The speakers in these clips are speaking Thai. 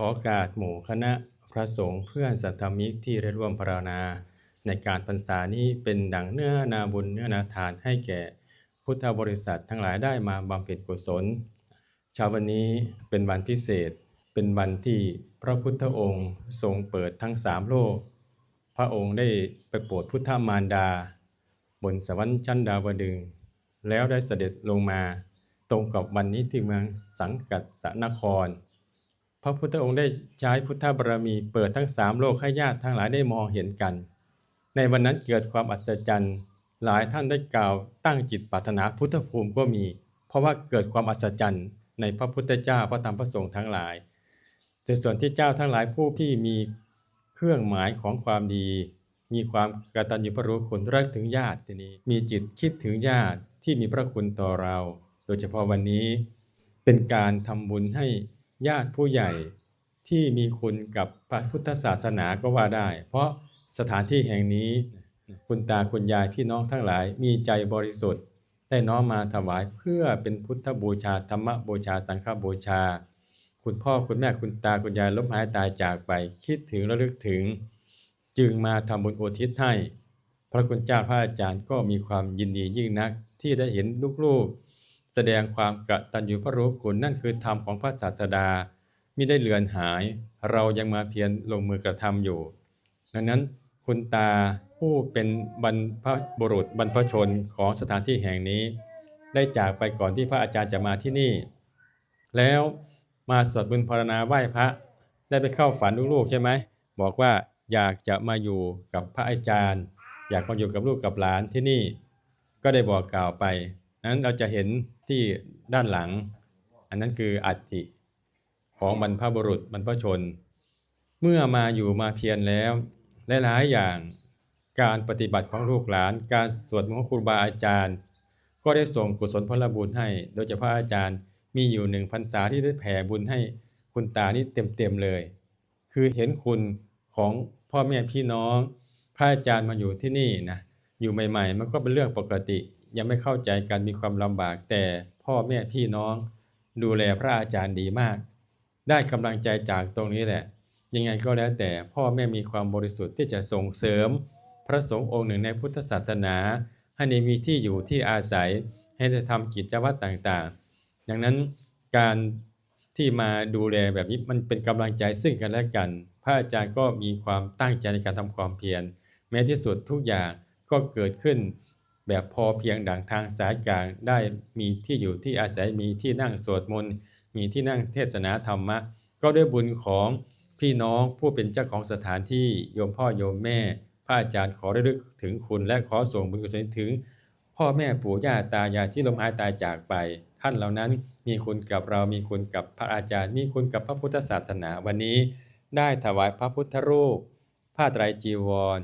ขอกาสหมู่คณะพระสงฆ์เพื่อนสัตธมิกที่ได้ร่วมปรารนาในการพรรษานี้เป็นดังเนื้อนาบุญเนื้อนาทานให้แก่พุทธบริษัททั้งหลายได้มาบำเพ็ญกุศลเช้าวันนี้เป็นวันพิเศษ เป็นวันที่พระพุทธองค์ทรงเปิดทั้งสามโลก พระองค์ได้ไปโปรดพุทธมารดา บนสวรรค์ชั้นดาวดึง แล้วได้เสด็จลงมา ตรงกับวันนี้ที่เมืองสังกัดสนคร ระพุทธองค์ได้ใช้พุทธบารมีเปิดทั้งสามโลกให้ญาติทั้งหลายได้มองเห็นกัน ในวันนั้นเกิดความอัศจรรย์ หลายท่านได้กล่าวตั้งจิตปรารถนาพุทธภูมิก็มี เพราะว่าเกิดความอัศจรรย์ ในพระพุทธเจ้าพระธรรมพระสงฆ์ทั้งหลาย แต่ส่วนที่เจ้าทั้งหลายผู้ที่มีเครื่องหมายของความดี มีความกตัญญูพรู้คุณรักถึงญาติทีนี้ มีจิตคิดถึงญาติที่มีพระคุณต่อเรา โดยเฉพาะวันนี้เป็นการทำบุญให้ ญาติผู้ใหญ่ที่มีคุณกับพระพุทธศาสนาก็ว่าได้ เพราะสถานที่แห่งนี้คุณตาคุณยายพี่น้องทั้งหลายมีใจบริสุทธิ์ ได้น้อมมาถวายเพื่อเป็นพุทธบูชาธรรมบูชาสังฆบูชา คุณพ่อคุณแม่คุณตาคุณยายล้มหายตายจากไปคิดถึงระลึกถึง จึงมาทำบุญอุทิศให้ พระคุณเจ้าพระอาจารย์ก็มีความยินดียิ่งนักที่ได้เห็นลูกๆ แสดงความกตัญญูพระรู้คุณนั่นคือธรรมของพระศาสดามิได้เลือนหาย เรายังมาเพียรลงมือกระทำอยู่ ดังนั้นคุณตาผู้เป็นบรรพบุรุษบรรพชนของสถานที่แห่งนี้ ได้จากไปก่อนที่พระอาจารย์จะมาที่นี่ แล้วมาสวดบุญภาวนาไหว้พระ ได้ไปเข้าฝันลูกๆใช่ไหมบอกว่าอยากจะมาอยู่กับพระอาจารย์ อยากมาอยู่กับลูกกับหลานที่นี่ ก็ได้บอกกล่าวไปนั้นเราจะเห็น ที่ด้านหลัง อันนั้นคืออัฐิของบรรพบุรุษบรรพชน เมื่อมาอยู่มาเพียรแล้วหลายๆอย่างการปฏิบัติของลูกหลาน การสวดมนต์ของครูบาอาจารย์ ก็ได้ส่งกุศลพลบุญให้ โดยเฉพาะอาจารย์มีอยู่หนึ่งพรรษาที่ได้แผ่บุญให้คุณตานี่เต็มๆเลย คือเห็นคุณของพ่อแม่พี่น้อง พระอาจารย์มาอยู่ที่นี่นะอยู่ใหม่ ๆ มันก็เป็นเรื่องปกติ ยังไม่เข้าใจกันมีความลำบากแต่พ่อแม่พี่น้อง ดูแลพระอาจารย์ดีมาก ได้กำลังใจจากตรงนี้แหละ ยังไงก็แล้วแต่พ่อแม่มีความบริสุทธิ์ที่จะส่งเสริม พระสงฆ์องค์หนึ่งในพุทธศาสนาให้ได้มีที่อยู่ที่อาศัยให้ได้ทำกิจวัตรต่างๆ ดังนั้นการที่มาดูแลแบบนี้มันเป็นกำลังใจซึ่งกันและกัน พระอาจารย์ก็มีความตั้งใจในการทำความเพียร แม้ที่สุดทุกอย่างก็เกิดขึ้น แบบพอเพียงดังทางสายกลางได้มีที่อยู่ที่อาศัยมีที่นั่งสวดมนต์มีที่นั่งเทศนาธรรมะ ก็ด้วยบุญของพี่น้องผู้เป็นเจ้าของสถานที่โยมพ่อโยมแม่ พระอาจารย์ขอระลึกถึงคุณและขอส่งบุญกุศลถึง พ่อแม่ปู่ย่าตายายที่ลมหายตายจากไป ท่านเหล่านั้นมีคุณกับเรามีคุณกับพระอาจารย์ มีคุณกับพระพุทธศาสนาวันนี้ ได้ถวายพระพุทธรูปผ้าไตรจีวร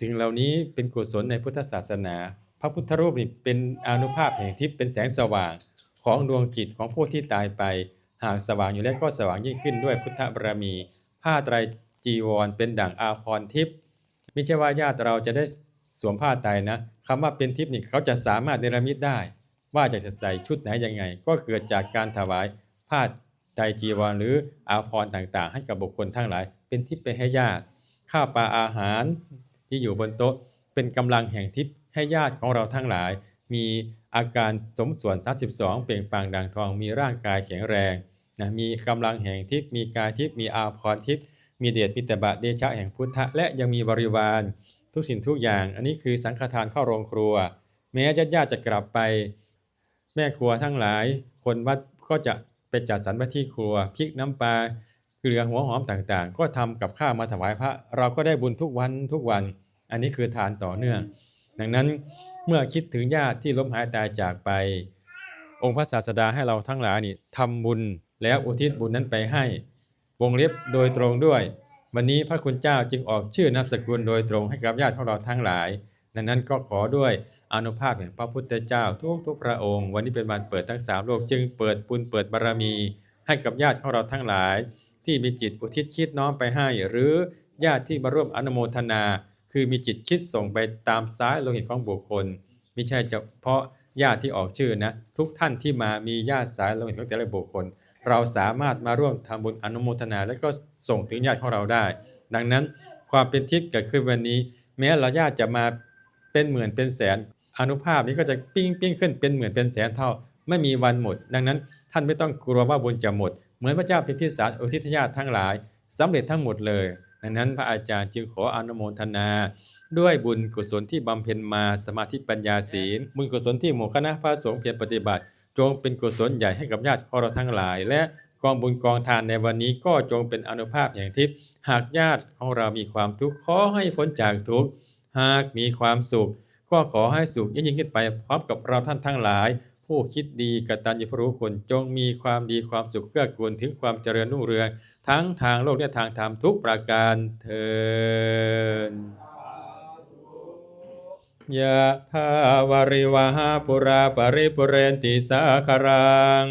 สิ่งเหล่านี้เป็นกุศลในพุทธศาสนา พระพุทธรูปนี่เป็นอนุภาพแห่งทิพย์เป็นแสงสว่างของดวงจิตของผู้ที่ตายไป หากสว่างอยู่แล้วก็สว่างยิ่งขึ้นด้วยพุทธบารมี ผ้าไตรจีวร เป็นดั่งอาภรณ์ทิพย์ไม่ใช่ว่าญาติเราจะได้สวมผ้าไตรนะคำว่าเป็นทิพย์นี่เขาจะสามารถเนรมิตได้ ว่าจะใส่ชุดไหนยังไง ก็เกิดจากการถวายผ้าไตรจีวร หรืออาภรณ์ต่างๆ ให้กับบุคคลทั้งหลาย เป็นทิพย์ไปให้ญาติข้าวปลาอาหารที่อยู่บนโต๊ะเป็นกำลังแห่งทิพย์ ให้ญาติของเราทั้งหลาย มีอาการสมส่วน 32 เปล่งปลั่งดังทอง มีร่างกายแข็งแรงนะมีกำลังแห่งทิพย์มีกายทิพย์มีอาภรณ์ทิพย์มีเดชมิตรบะเดชะแห่งพุทธะและยังมีบริวาร ทุกสิ่งทุกอย่าง อันนี้คือสังฆทานเข้าโรงครัว แม้ญาติญาติจะกลับไป แม่ครัวทั้งหลาย คนวัดก็จะไปจัดสรรไว้ที่ครัวพริกน้ำปลาเกลือหัวหอมต่างๆ ก็ทำกับข้าวมาถวายพระ เราก็ได้บุญทุกวันทุกวัน อันนี้คือทานต่อเนื่อง ดังนั้นเมื่อคิดถึงญาติที่ล้มหายตายจากไป องค์พระศาสดาให้เราทั้งหลายนี่ทำบุญแล้วอุทิศบุญนั้นไปให้ วงเล็บโดยตรงด้วย วันนี้พระคุณเจ้าจึงออกชื่อนามสกุลโดยตรงให้กับญาติของเราทั้งหลาย ดังนั้นก็ขอด้วยอนุภาพแห่งพระพุทธเจ้าทุกทุกพระองค์ วันนี้เป็นวันเปิดทั้งสามโลกจึงเปิดบุญเปิดบารมี ให้กับญาติของเราทั้งหลาย ที่มีจิตอุทิศคิดน้อมไปให้ หรือญาติที่มาร่วมอนุโมทนา คือมีจิตคิดส่งไปตามซ้ายโลหิตของบุคคลไม่ใช่เฉพาะญาติที่ออกชื่อนะ ทุกท่านที่มามีญาติสายโลหิตของแต่ละบุคคล เราสามารถมาร่วมทำบุญอนุโมทนา และก็ส่งถึงญาติของเราได้ ดังนั้นความเป็นทิพย์เกิดขึ้นวันนี้ แม้เราญาติจะมาเป็นหมื่นเป็นแสนอนุภาพนี้ก็จะปิ้งปิ้งขึ้นเป็นหมื่นเป็นแสนเท่า ไม่มีวันหมด ดังนั้นท่านไม่ต้องกลัวว่าบุญจะหมด เหมือนพระเจ้าพิพิสารอุทิศญาติทั้งหลายสำเร็จทั้งหมดเลย ดังนั้นพระอาจารย์จึงขออนุโมทนา ด้วยบุญกุศลที่บำเพ็ญมาสมาธิปัญญาศีล บุญกุศลที่หมู่คณะพระสงฆ์เพียรปฏิบัติ จงเป็นกุศลใหญ่ให้กับญาติของเราทั้งหลาย และกองบุญกองทานในวันนี้ก็จงเป็นอนุภาพอย่างทิพย์หากญาติของเรามีความทุกข์ขอให้พ้นจากทุกข์หากมีความสุข ก็ขอให้สุขยิ่งยิ่งขึ้นไปพร้อมกับเราท่านทั้งหลาย ผู้คิดดีกตัญญูรู้คนจงมีความดีความสุขเกื้อกูลถึงความเจริญรุ่งเรืองทั้งทางโลกและทางธรรมทุกประการเทินยะทาวริวหาปุราปริปุเรนติสาคารัง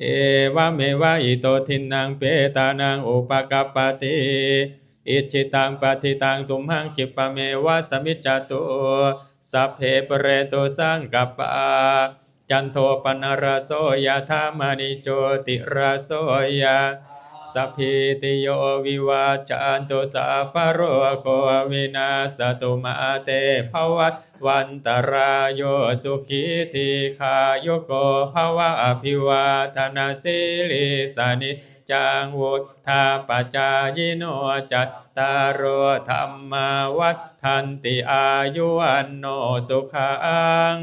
เอวะเมวะอิโตทินังเปตานังอุปกปปติอิจิตังปฏิตังตุมหังจิปะเมวะสมิจจตุสัพเพปเรโตสังกัปปะ จันโทปนรโสยะธามณิโจติรสโสยะสัพพิติโยวิวาจันตุสัพพโรโควินาสตุมาเตภวัตวันตรายโยสุขีติขายโกภวะอภิวาทนาสิลิสานิจังวุธาปจายโนจัตตารโอธรรมาวัฏันติอายุวันโนสุขัง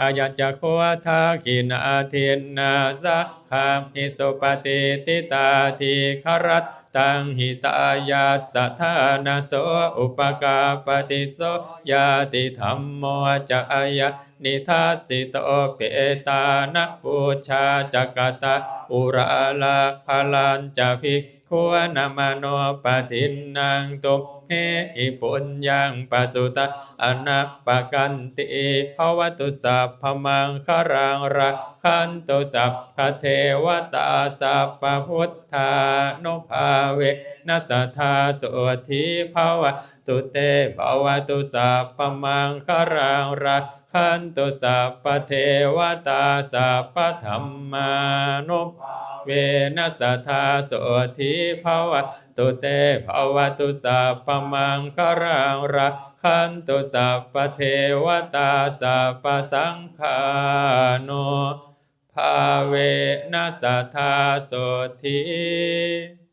อายัญจะโคทากินาเทนนาสะคามิสุปฏิติตาทิครัตตังหิตายาสัทานาโสอุปกาปฏิโสยาติธรรมโมจะอายะนิทัสสิโตเปตานะปูชาจักตะอุราลาภลันจะภิกขุนามโนปทินนางตุ เฮหิปุญญังปัสุตะอนัปปกันติภวตุสัพพมังคารังรักขันตุสัพพเทวตาสัพพพุทธานุภาเวนัสธาสุธีภวตุเตภวตุสัพพมังคารังรักขันตุสัพพเทวตาสัพพธรรมานุภาเวนัสธาโสธีภวตุเตภวตุสัพพมังคารังรักขันตุสัพพเทวตาสัพพสังฆาโนภาเวนัสธาโสธี